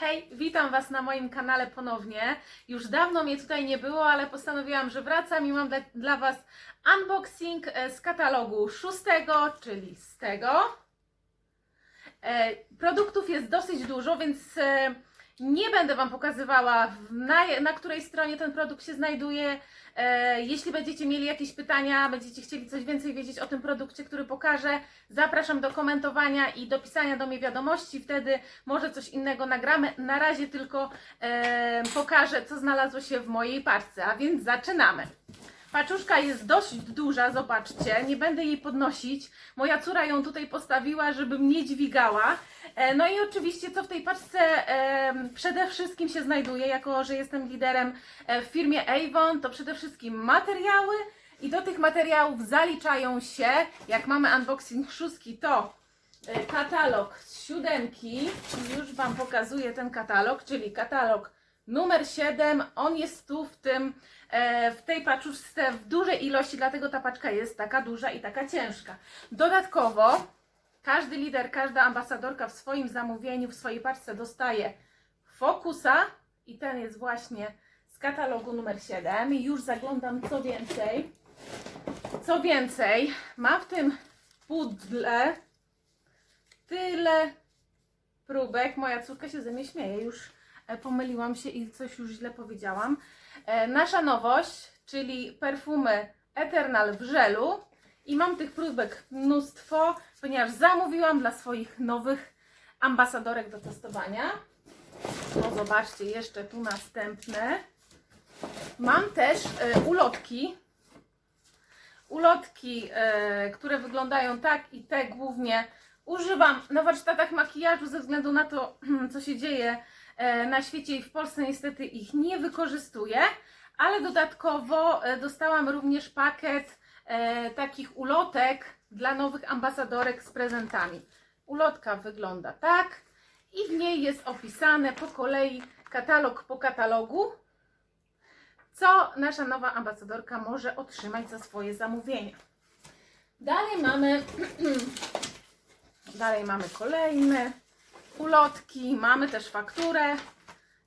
Hej, witam Was na moim kanale ponownie. Już dawno mnie tutaj nie było, ale postanowiłam, że wracam i mam dla, dla Was unboxing e, z katalogu szóstego, czyli z tego. E, Produktów jest dosyć dużo, więc e, nie będę Wam pokazywała, na, na której stronie ten produkt się znajduje. E, Jeśli będziecie mieli jakieś pytania, będziecie chcieli coś więcej wiedzieć o tym produkcie, który pokażę, zapraszam do komentowania i do pisania do mnie wiadomości. Wtedy może coś innego nagramy. Na razie tylko e, pokażę, co znalazło się w mojej parce, a więc zaczynamy. Paczuszka jest dość duża, zobaczcie, nie będę jej podnosić. Moja córa ją tutaj postawiła, żeby mnie dźwigała. E, No i oczywiście, co w tej paczce przede wszystkim się znajduje, jako że jestem liderem e, w firmie Avon, to przede wszystkim materiały i do tych materiałów zaliczają się, jak mamy unboxing szóstki, to e, katalog z siódemki. Już Wam pokazuję ten katalog, czyli katalog numer 7. On jest tu w tym, e, w tej paczuszce w dużej ilości, dlatego ta paczka jest taka duża i taka ciężka. Dodatkowo każdy lider, każda ambasadorka w swoim zamówieniu, w swojej paczce dostaje fokusa i ten jest właśnie z katalogu numer 7. I już zaglądam co więcej. Co więcej, ma w tym pudle tyle próbek. Moja córka się ze mnie śmieje. Już pomyliłam się i coś już źle powiedziałam. E, Nasza nowość, czyli perfumy Eternal w żelu. I mam tych próbek mnóstwo, ponieważ zamówiłam dla swoich nowych ambasadorek do testowania. No zobaczcie, jeszcze tu następne. Mam też e, ulotki. Ulotki, e, które wyglądają tak i te głównie używam na warsztatach makijażu ze względu na to, co się dzieje e, na świecie i w Polsce niestety ich nie wykorzystuję, ale dodatkowo e, dostałam również pakiet e, takich ulotek dla nowych ambasadorek z prezentami. Ulotka wygląda tak i w niej jest opisane po kolei katalog po katalogu, co nasza nowa ambasadorka może otrzymać za swoje zamówienia. Dalej mamy Dalej mamy kolejne ulotki, mamy też fakturę,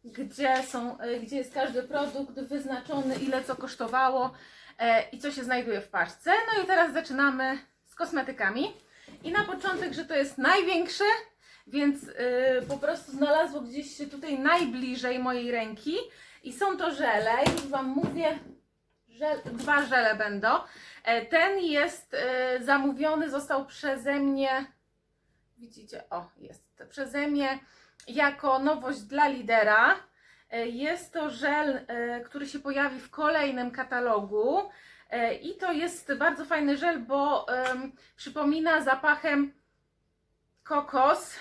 gdzie, są, y, gdzie jest każdy produkt wyznaczony, ile co kosztowało e, i co się znajduje w paczce. No i teraz zaczynamy z kosmetykami. I na początek, że to jest największe, więc y, po prostu znalazło gdzieś się tutaj najbliżej mojej ręki. I są to żele, już Wam mówię, żel, dwa żele będą. E, ten jest zamówiony, został przeze mnie Widzicie, o jest przeze mnie jako nowość dla lidera. E, Jest to żel, e, który się pojawi w kolejnym katalogu. E, I to jest bardzo fajny żel, bo em, przypomina zapachem kokos.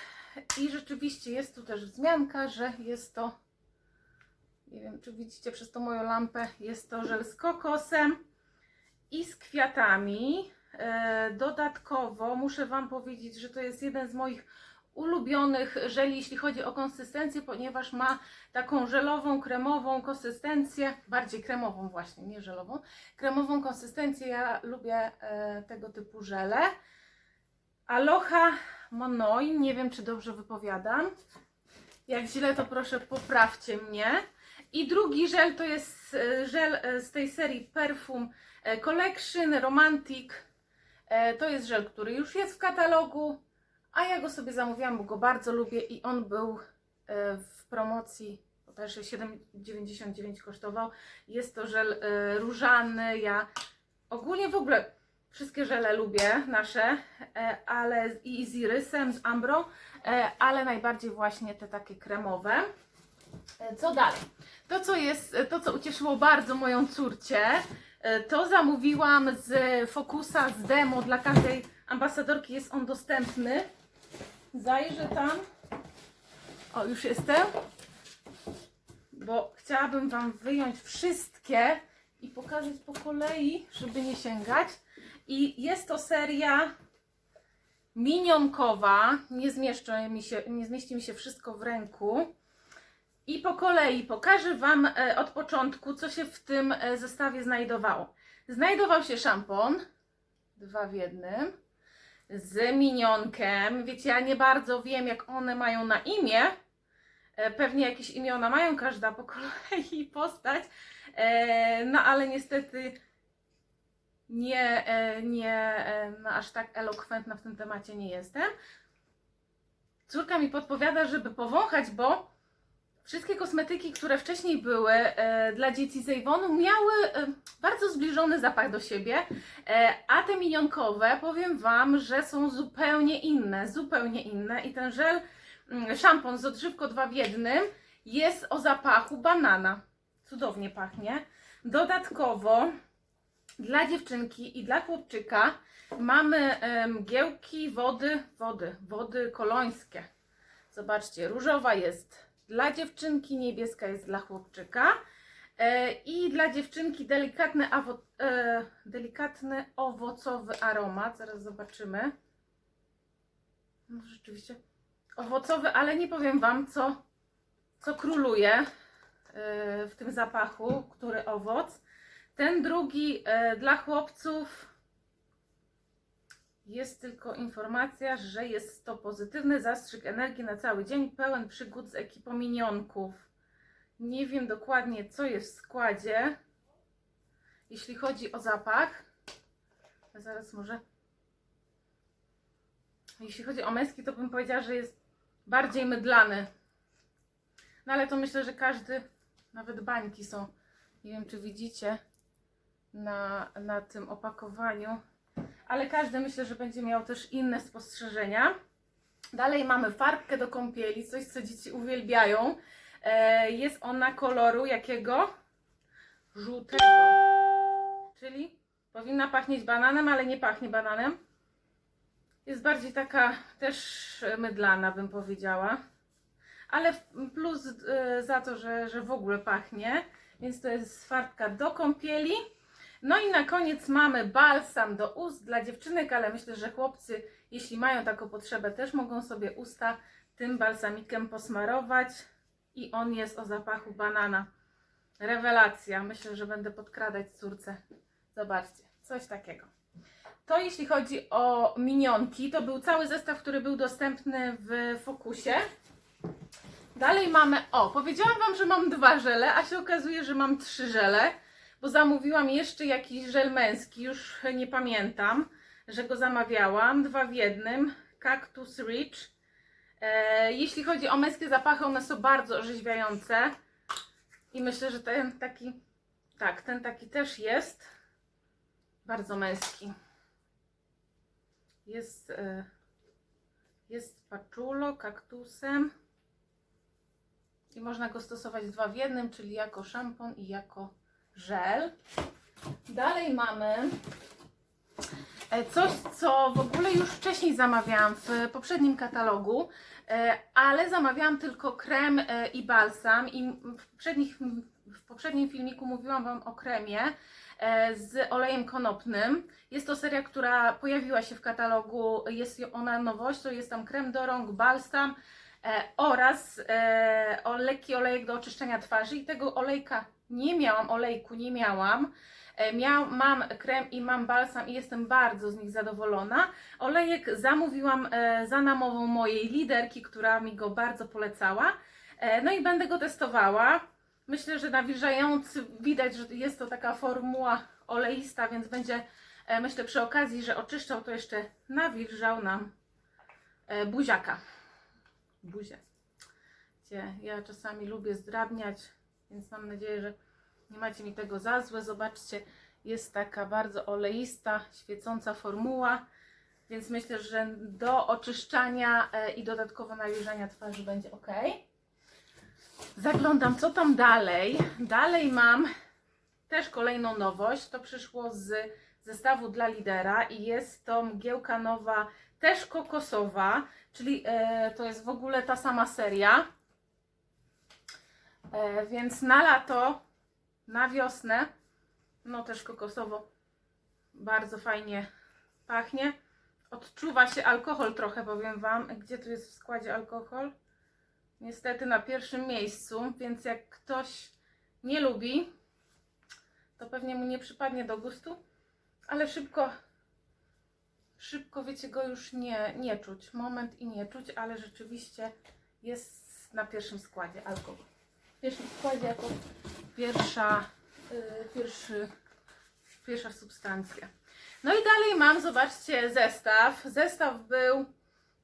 I rzeczywiście jest tu też wzmianka, że jest to, nie wiem czy widzicie przez tą moją lampę, jest to żel z kokosem i z kwiatami. E, Dodatkowo muszę Wam powiedzieć, że to jest jeden z moich ulubionych żeli, jeśli chodzi o konsystencję, ponieważ ma taką żelową, kremową konsystencję, bardziej kremową właśnie, nie żelową, kremową konsystencję. Ja lubię e, tego typu żele. Aloha Monoi, nie wiem czy dobrze wypowiadam. Jak źle, to proszę poprawcie mnie. I drugi żel to jest e, żel z tej serii Perfum Collection Romantic. E, To jest żel, który już jest w katalogu, a ja go sobie zamówiłam, bo go bardzo lubię i on był e, w promocji, bo też 7,99 kosztował. Jest to żel e, różany. Ja ogólnie w ogóle wszystkie żele lubię nasze, ale i z irysem, z ambrą, e, ale najbardziej właśnie te takie kremowe. Co dalej? To, co jest, to, co ucieszyło bardzo moją córcię, to zamówiłam z Focusa, z demo. Dla każdej ambasadorki jest on dostępny. Zajrzę tam. O, już jestem. Bo chciałabym Wam wyjąć wszystkie i pokazać po kolei, żeby nie sięgać. I jest to seria minionkowa. Nie, mi się, nie zmieści mi się wszystko w ręku. I po kolei pokażę Wam e, od początku, co się w tym e, zestawie znajdowało. Znajdował się szampon, dwa w jednym, z minionkiem. Wiecie, ja nie bardzo wiem, jak one mają na imię, E, Pewnie jakieś imiona mają każda po kolei postać, no ale niestety nie, nie no, aż tak elokwentna w tym temacie nie jestem. Córka mi podpowiada, żeby powąchać, bo wszystkie kosmetyki, które wcześniej były e, dla dzieci z Avonu, miały e, bardzo zbliżony zapach do siebie, e, a te minionkowe, powiem Wam, że są zupełnie inne, zupełnie inne i ten żel, mm, szampon z odżywko 2 w jednym jest o zapachu banana. Cudownie pachnie. Dodatkowo dla dziewczynki i dla chłopczyka mamy mgiełki wody, wody, wody kolońskie. Zobaczcie, różowa jest dla dziewczynki, niebieska jest dla chłopczyka. E, I dla dziewczynki delikatny, e, delikatny owocowy aromat. Zaraz zobaczymy. No rzeczywiście owocowy, ale nie powiem Wam, co, co króluje e, w tym zapachu, który owoc. Ten drugi dla chłopców jest tylko informacja, że jest to pozytywny zastrzyk energii na cały dzień, pełen przygód z ekipą minionków. Nie wiem dokładnie, co jest w składzie, jeśli chodzi o zapach. Zaraz może. Jeśli chodzi o męski, to bym powiedziała, że jest bardziej mydlany. No ale to myślę, że każdy, nawet bańki są. Nie wiem, czy widzicie na, na tym opakowaniu ale każdy myślę, że będzie miał też inne spostrzeżenia. Dalej mamy farbkę do kąpieli, coś co dzieci uwielbiają. E, jest ona koloru jakiego? Żółtego. Czyli powinna pachnieć bananem, ale nie pachnie bananem. Jest bardziej taka też mydlana, bym powiedziała. Ale plus e, za to, że, że w ogóle pachnie. Więc to jest farbka do kąpieli. No i na koniec mamy balsam do ust dla dziewczynek, ale myślę, że chłopcy, jeśli mają taką potrzebę, też mogą sobie usta tym balsamikiem posmarować. I on jest o zapachu banana. Rewelacja. Myślę, że będę podkradać córce. Zobaczcie, coś takiego. To jeśli chodzi o minionki, to był cały zestaw, który był dostępny w Fokusie. Dalej mamy, o, powiedziałam Wam, że mam dwa żele, a się okazuje, że mam trzy żele bo zamówiłam jeszcze jakiś żel męski, już nie pamiętam, że go zamawiałam, dwa w jednym, Cactus Rich. E, jeśli chodzi o męskie zapachy, one są bardzo orzeźwiające i myślę, że ten taki, tak, ten taki też jest bardzo męski. Jest, e, jest patchulo, kaktusem i można go stosować dwa w jednym, czyli jako szampon i jako żel. Dalej mamy e, coś, co w ogóle już wcześniej zamawiałam w poprzednim katalogu, e, ale zamawiałam tylko krem e, i balsam i w, w poprzednim filmiku mówiłam Wam o kremie z olejem konopnym. Jest to seria, która pojawiła się w katalogu, jest ona nowością, jest tam krem do rąk, balsam oraz lekki olejek do oczyszczenia twarzy i tego olejka nie miałam, olejku nie miałam. E, Miał, mam krem i mam balsam i jestem bardzo z nich zadowolona. Olejek zamówiłam e, za namową mojej liderki, która mi go bardzo polecała. E, no i będę go testowała. Myślę, że nawilżający, widać, że jest to taka formuła oleista, więc będzie, myślę przy okazji, że oczyszczał, to jeszcze nawilżał nam buziaka. Buzię. Gdzie ja czasami lubię zdrabniać, więc mam nadzieję, że nie macie mi tego za złe. Zobaczcie, jest taka bardzo oleista, świecąca formuła, więc myślę, że do oczyszczania e, i dodatkowo nawilżania twarzy będzie ok. Zaglądam, co tam dalej. Dalej mam też kolejną nowość. To przyszło z zestawu dla lidera i jest to mgiełka nowa, też kokosowa, czyli e, to jest w ogóle ta sama seria. E, więc na lato, na wiosnę, no też kokosowo, bardzo fajnie pachnie. Odczuwa się alkohol trochę, powiem Wam. Gdzie tu jest w składzie alkohol? Niestety na pierwszym miejscu, więc jak ktoś nie lubi, to pewnie mu nie przypadnie do gustu, ale szybko, szybko wiecie go już nie, nie czuć. Moment i nie czuć, ale rzeczywiście jest na pierwszym składzie alkohol. W pierwszym składzie jako pierwsza, y, pierwszy, pierwsza substancja. No i dalej mam, zobaczcie, zestaw. Zestaw był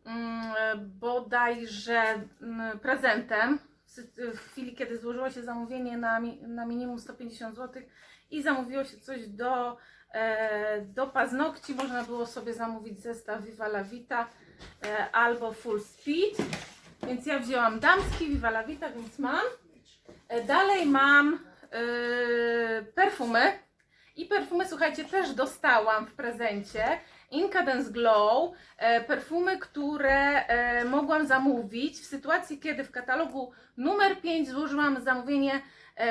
mm, bodajże mm, prezentem w chwili, kiedy złożyło się zamówienie na, na minimum 150 zł i zamówiło się coś do, e, do paznokci. Można było sobie zamówić zestaw Viva La Vita e, albo Full Speed. Więc ja wzięłam damski Viva La Vita, więc mam. E, Dalej mam e, perfumy. I perfumy, słuchajcie, też dostałam w prezencie. Incadence Glow, e, perfumy, które mogłam zamówić w sytuacji, kiedy w katalogu numer 5 złożyłam zamówienie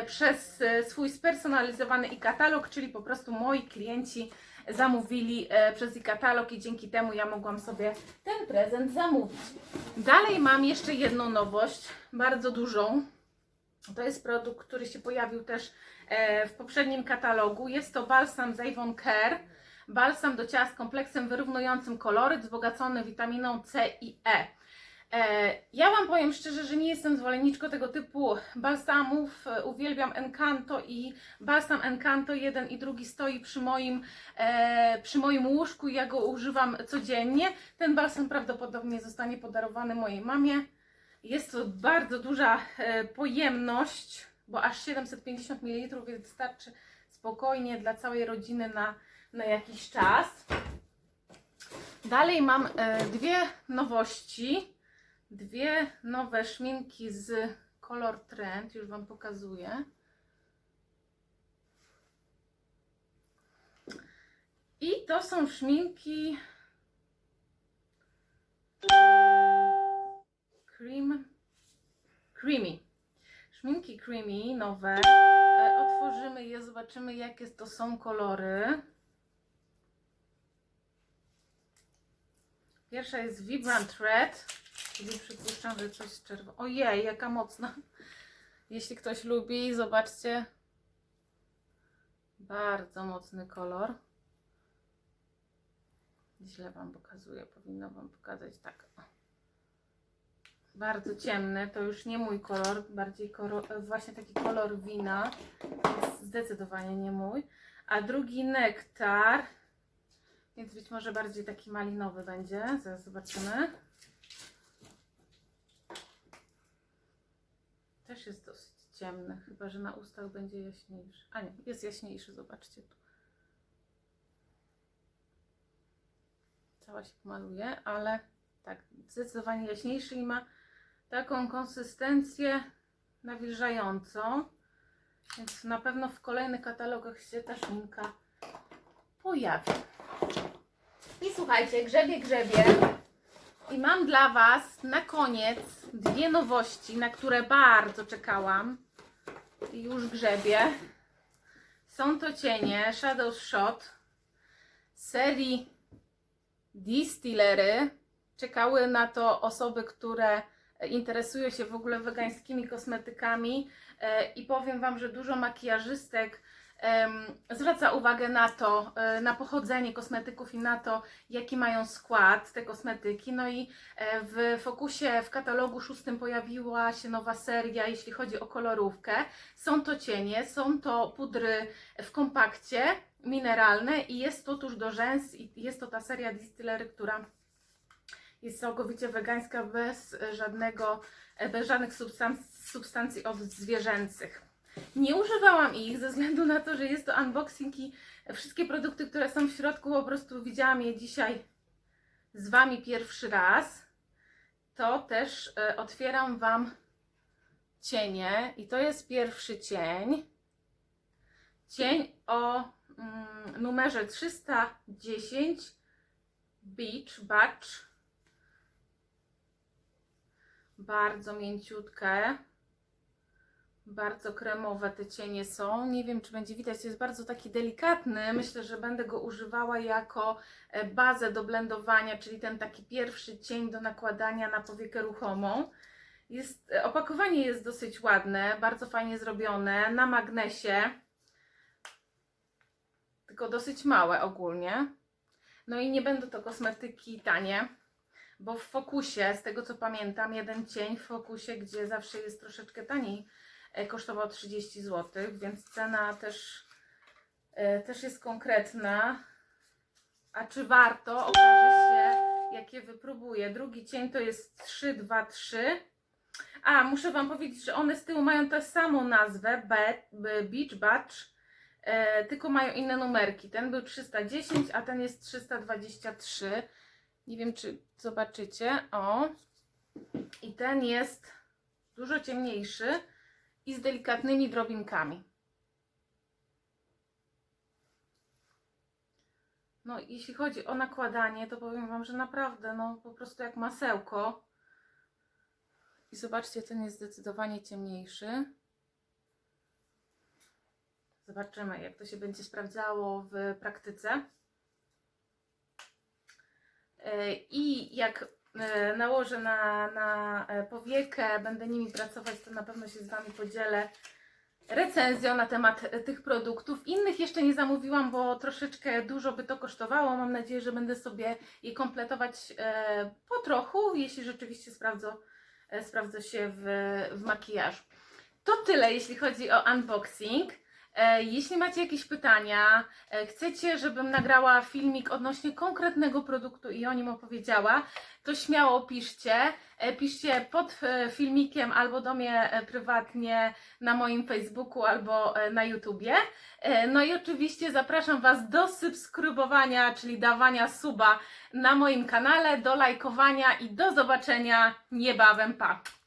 przez swój spersonalizowany e-katalog, czyli po prostu moi klienci zamówili przez e-katalog i dzięki temu ja mogłam sobie ten prezent zamówić. Dalej mam jeszcze jedną nowość, bardzo dużą. To jest produkt, który się pojawił też e, w poprzednim katalogu. Jest to balsam z Avon Care. Balsam do ciała z kompleksem wyrównującym kolory, wzbogacony witaminą C i E. E, Ja Wam powiem szczerze, że nie jestem zwolenniczką tego typu balsamów. E, Uwielbiam Encanto i balsam Encanto jeden i drugi stoi przy moim, przy moim łóżku i ja go używam codziennie. Ten balsam prawdopodobnie zostanie podarowany mojej mamie. Jest to bardzo duża e, pojemność, bo aż 750 ml wystarczy spokojnie dla całej rodziny na, na jakiś czas. Dalej mam e, dwie nowości, dwie nowe szminki z Color Trend, już Wam pokazuję. I to są szminki Cream Creamy. Szminki Creamy nowe. E, Otworzymy je, zobaczymy jakie to są kolory. Pierwsza jest Vibrant Red, czyli przypuszczam, że coś czerwonego. Ojej, jaka mocna. Jeśli ktoś lubi, zobaczcie. Bardzo mocny kolor. Źle Wam pokazuję, powinno Wam pokazać tak. Bardzo ciemny, to już nie mój kolor, bardziej kolor, właśnie taki kolor wina, więc zdecydowanie nie mój. A drugi nektar, więc być może bardziej taki malinowy będzie, zaraz zobaczymy. Też jest dosyć ciemny, chyba że na ustach będzie jaśniejszy. A nie, jest jaśniejszy, zobaczcie tu. Cała się pomaluje, ale tak, zdecydowanie jaśniejszy i ma taką konsystencję nawilżającą. Więc na pewno w kolejnych katalogach się ta szminka pojawi. I słuchajcie, grzebie, grzebie. I mam dla Was na koniec dwie nowości, na które bardzo czekałam. I już grzebie. Są to cienie Shadow Shot serii Distillery. Czekały na to osoby, które interesują się w ogóle wegańskimi kosmetykami e, i powiem Wam, że dużo makijażystek zwraca uwagę na to, e, na pochodzenie kosmetyków i na to, jaki mają skład te kosmetyki. No i e, w fokusie, w katalogu szóstym pojawiła się nowa seria, jeśli chodzi o kolorówkę. Są to cienie, są to pudry w kompakcie mineralne i jest to tuż do rzęs i jest to ta seria Distillery, która jest całkowicie wegańska, bez żadnego, bez żadnych substanc- substancji odzwierzęcych. Nie używałam ich ze względu na to, że jest to unboxing i wszystkie produkty, które są w środku, po prostu widziałam je dzisiaj z Wami pierwszy raz. To też e, otwieram Wam cienie i to jest pierwszy cień. Cień o mm, numerze 310 Beach Batch bardzo mięciutkie. Bardzo kremowe te cienie są. Nie wiem, czy będzie widać. To jest bardzo taki delikatny. Myślę, że będę go używała jako e, bazę do blendowania, czyli ten taki pierwszy cień do nakładania na powiekę ruchomą. Jest, e, opakowanie jest dosyć ładne, bardzo fajnie zrobione, na magnesie. Tylko dosyć małe ogólnie. No i nie będą to kosmetyki tanie bo w fokusie, z tego co pamiętam, jeden cień w fokusie, gdzie zawsze jest troszeczkę taniej, e, kosztował 30 zł, więc cena też, e, też jest konkretna. A czy warto? Okaże się, jak je wypróbuję. Drugi cień to jest 3, 2, 3. A, muszę Wam powiedzieć, że one z tyłu mają tę samą nazwę, Be- Be- Beach Batch, e, tylko mają inne numerki. Ten był 310, a ten jest 323. Nie wiem, czy zobaczycie. O. I ten jest dużo ciemniejszy i z delikatnymi drobinkami. No, jeśli chodzi o nakładanie, to powiem Wam, że naprawdę, no po prostu jak masełko. I zobaczcie, ten jest zdecydowanie ciemniejszy. Zobaczymy, jak to się będzie sprawdzało w praktyce. E, I jak e, nałożę na, na e, powiekę, będę nimi pracować, to na pewno się z Wami podzielę recenzją na temat tych produktów. Innych jeszcze nie zamówiłam, bo troszeczkę dużo by to kosztowało. Mam nadzieję, że będę sobie je kompletować po trochu, jeśli rzeczywiście sprawdzą się w, w makijażu. To tyle, jeśli chodzi o unboxing. E, Jeśli macie jakieś pytania, e, chcecie, żebym nagrała filmik odnośnie konkretnego produktu i o nim opowiedziała, to śmiało piszcie. E, Piszcie pod filmikiem albo do mnie prywatnie na moim Facebooku albo na YouTubie. No i oczywiście zapraszam Was do subskrybowania, czyli dawania suba na moim kanale, do lajkowania i do zobaczenia niebawem. Pa!